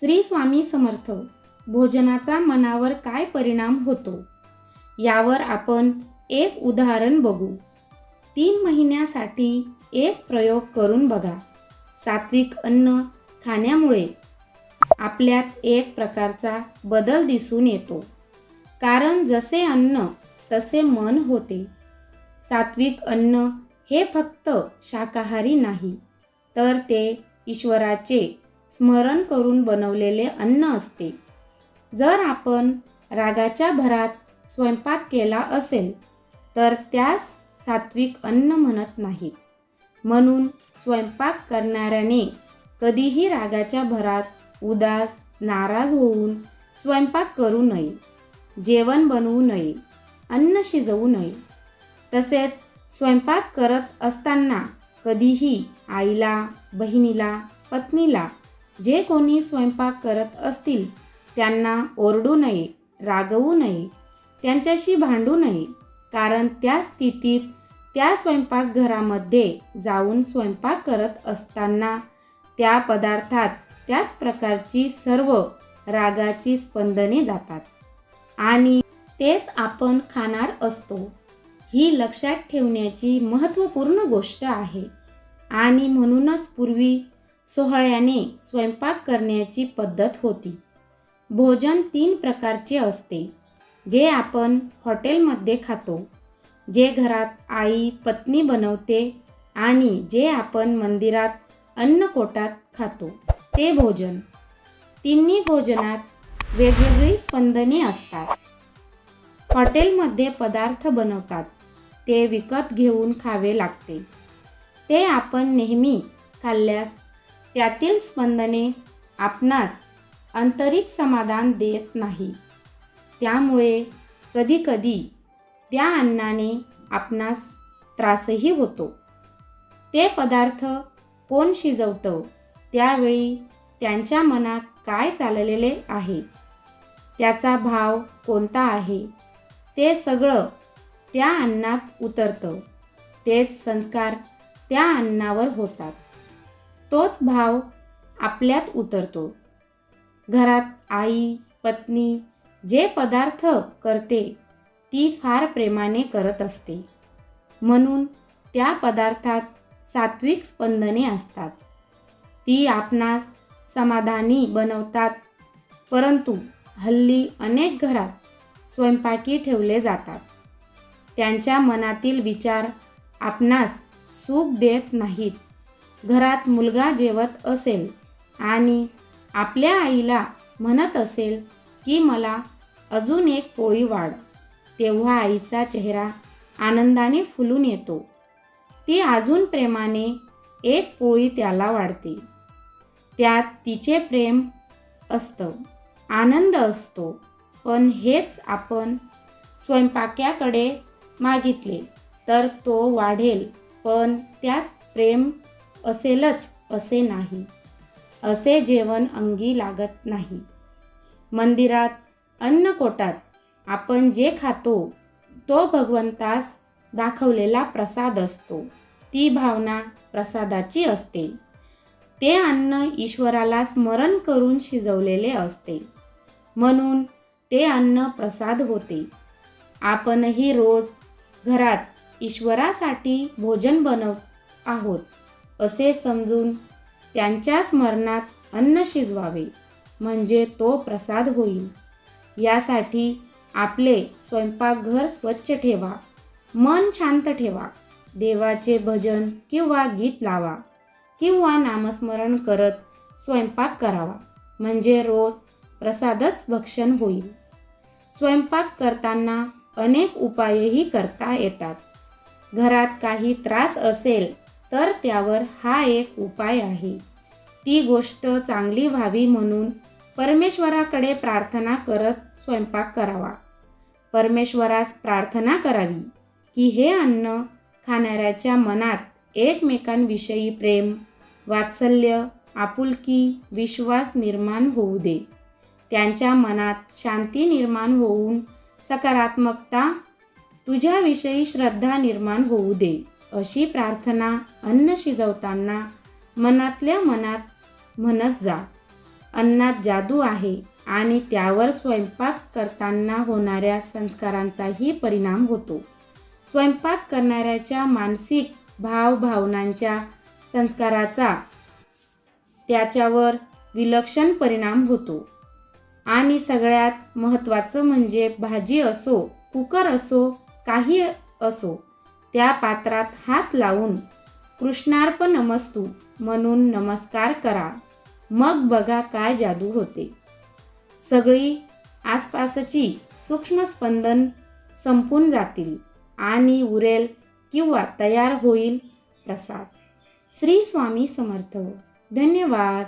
श्री स्वामी समर्थ भोजनाचा मनावर काय परिणाम होतो? यावर आपण एक उदाहरण बघू. तीन महिन्यासाठी एक प्रयोग करून बघा. सात्विक अन्न खाण्यामुळे आपल्यात एक प्रकारचा बदल दिसून येतो. कारण जसे अन्न तसे मन होते. सात्विक अन्न हे फक्त शाकाहारी नाही तर ते ईश्वराचे स्मरण करून बनवलेले अन्न असते. जर आपण रागाच्या भरात स्वयंपाक केला असेल तर त्यास सात्विक अन्न म्हणत नाहीत म्हणून स्वयंपाक करणाऱ्याने कधीही रागाच्या भरात उदास नाराज होऊन स्वयंपाक करू नये जेवण बनवू नये अन्न शिजवू नये. तसेच स्वयंपाक करत असताना कधीही आईला बहिणीला पत्नीला जे कोणी स्वयंपाक करत असतील त्यांना ओरडू नये रागवू नये त्यांच्याशी भांडू नये कारण त्या स्थितीत त्या स्वयंपाकघरामध्ये जाऊन स्वयंपाक करत असताना त्या पदार्थात त्याच प्रकारची सर्व रागाची स्पंदने जातात. आणि तेच आपण खाणार असतो ही लक्षात ठेवण्याची महत्त्वपूर्ण गोष्ट आहे. आणि म्हणूनच पूर्वी सोहळ्याने स्वयंपाक करण्याची पद्धत होती. भोजन तीन प्रकारचे असते जे आपण हॉटेलमध्ये खातो जे घरात आई पत्नी बनवते आणि जे आपण मंदिरात अन्नकोटात खातो. ते भोजन. तिन्ही भोजनात वेगवेगळी स्पंदने असतात. हॉटेलमध्ये पदार्थ बनवतात ते विकत घेऊन खावे लागते. ते आपण नेहमी खाल्ल्यास त्यातील स्पंदने आपणास आंतरिक समाधान देत नाही. त्यामुळे कधीकधी त्या अन्नाने आपणास त्रासही होतो. ते पदार्थ कोण शिजवतं? त्यावेळी त्यांच्या मनात काय चाललेले आहे? त्याचा भाव कोणता आहे? ते सगळं त्या अन्नात उतरतं. तेच संस्कार त्या अन्नावर होतात. तोच भाव आपल्यात उतरतो. घरात आई पत्नी जे पदार्थ करते ती फार प्रेमाने करत असते. म्हणून त्या पदार्थात सात्विक स्पंदने असतात. ती आपणास समाधानी बनवतात परंतु हल्ली अनेक घरात स्वयंपाकी ठेवले जातात. त्यांच्या मनातील विचार आपणास सुख देत नाहीत. घरात मुलगा जेवत असेल आणि आपल्या आईला म्हणत असेल की मला अजून एक पोळी वाढ. तेव्हा आईचा चेहरा आनंदाने फुलून येतो. ती अजून प्रेमाने एक पोळी त्याला वाढते. त्यात तिचे प्रेम असतं आनंद असतो. पण हेच आपण स्वयंपाक्याकडे मागितले तर तो वाढेल पण त्यात प्रेम असेलच असे नाही. असे जेवण अंगी लागत नाही. मंदिरात अन्नकोटात आपण जे खातो तो भगवंतास दाखवलेला प्रसाद असतो. ती भावना प्रसादाची असते. ते अन्न ईश्वराला स्मरण करून शिजवलेले असते. म्हणून ते अन्न प्रसाद होते. आपणही रोज घरात ईश्वरासाठी भोजन बनवत आहोत. असे समजून त्यांच्या स्मरणात अन्न शिजवावे म्हणजे तो प्रसाद होईल. यासाठी आपले स्वयंपाकघर स्वच्छ ठेवा मन शांत ठेवा देवाचे भजन किंवा गीत लावा किंवा नामस्मरण करत स्वयंपाक करावा म्हणजे रोज प्रसादच भक्षण होईल. स्वयंपाक करताना अनेक उपायही करता येतात. घरात काही त्रास असेल तर त्यावर हा एक उपाय आहे. ती गोष्ट चांगली व्हावी म्हणून परमेश्वराकडे प्रार्थना करत स्वयंपाक करावा. परमेश्वरास प्रार्थना करावी की हे अन्न खाणाऱ्याच्या मनात एकमेकांविषयी प्रेम वात्सल्य आपुलकी विश्वास निर्माण होऊ दे. त्यांच्या मनात शांती निर्माण होऊन सकारात्मकता तुझ्याविषयी श्रद्धा निर्माण होऊ दे. अशी प्रार्थना अन्न शिजवताना मनातल्या मनात म्हणत जा. अन्नात जादू आहे आणि त्यावर स्वयंपाक करताना होणाऱ्या संस्कारांचाही परिणाम होतो. स्वयंपाक करणाऱ्याच्या मानसिक भावभावनांच्या संस्काराचा त्याच्यावर विलक्षण परिणाम होतो. आणि सगळ्यात महत्त्वाचं म्हणजे भाजी असो कुकर असो काही असो त्या पात्रात हात लावून कृष्णार्प नमस्तू म्हणून नमस्कार करा. मग बघा काय जादू होते. सगळी आसपासची सूक्ष्म स्पंदन संपून जातील आणि उरेल किंवा तयार होईल प्रसाद. श्री स्वामी समर्थ. धन्यवाद.